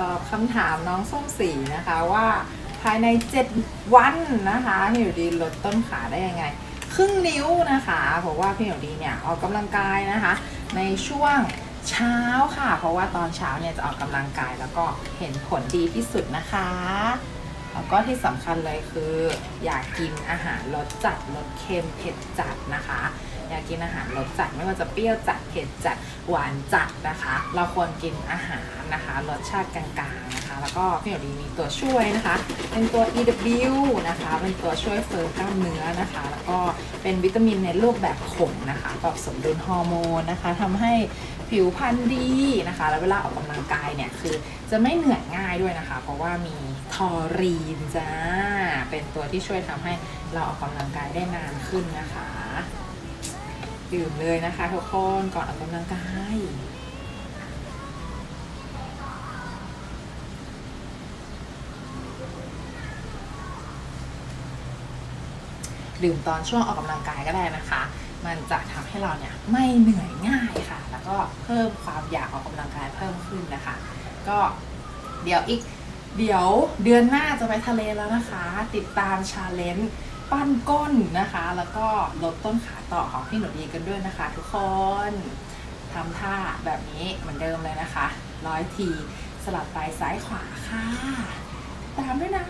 ตอบคำถามน้องส้มสีนะคะว่าภายใน 7 วันนะคะพี่หนูดีลดต้นขาได้ยังไง ครึ่งนิ้วนะคะเพราะว่าพี่หนูดีเนี่ยออกกำลังกายนะคะ ในช่วงเช้าค่ะ เพราะว่าตอนเช้าเนี่ยจะออกกำลังกายแล้วก็เห็นผลดีที่สุดนะคะแล้วก็ที่สำคัญเลยคือ อยากกินอาหารรสจัดรสเค็มเผ็ดจัดนะคะ อยากกินอาหารรสจัดไม่ว่าจะเปรี้ยวจัดเผ็ดจัดหวานจัดนะคะ เราควรกินอาหารนะคะรสชาติกลางๆนะคะ แล้วก็พี่หนูดีมีตัวช่วยนะคะ เป็นตัว EW นะคะเป็นตัวช่วยเฟิร์มกล้ามเนื้อนะคะ แล้วก็เป็นวิตามินในรูปแบบผงนะคะปรับสมดุลฮอร์โมนนะคะทำให้ผิวพรรณดีนะคะ แล้วเวลาออกกำลังกายเนี่ยคือจะไม่เหนื่อยง่ายด้วยนะคะ เพราะว่ามีทอรีนจ้า เป็นตัวที่ช่วยทำให้เราออกกำลังกายได้นานขึ้นนะคะ ดื่มเลยนะคะทุกคนก่อนออกกำลังกายดื่มตอนช่วงออกกำลังกายก็ได้นะคะ มันจะทำให้เราเนี่ยไม่เหนื่อยง่ายค่ะ แล้วก็เพิ่มความอยากออกกำลังกายเพิ่มขึ้นนะคะ ก็เดี๋ยวอีกเดี๋ยวเดือนหน้าจะไปทะเลแล้วนะคะ ติดตามชาเลนจ์ ปั้นก้นนะคะ แล้วก็ลดต้นขาต่อของพี่หนูดีกันด้วยนะคะ ทุกคนทำท่าแบบนี้เหมือนเดิมเลยนะคะ ร้อยทีสลับไปซ้ายขวาค่ะ ตามด้วยนะ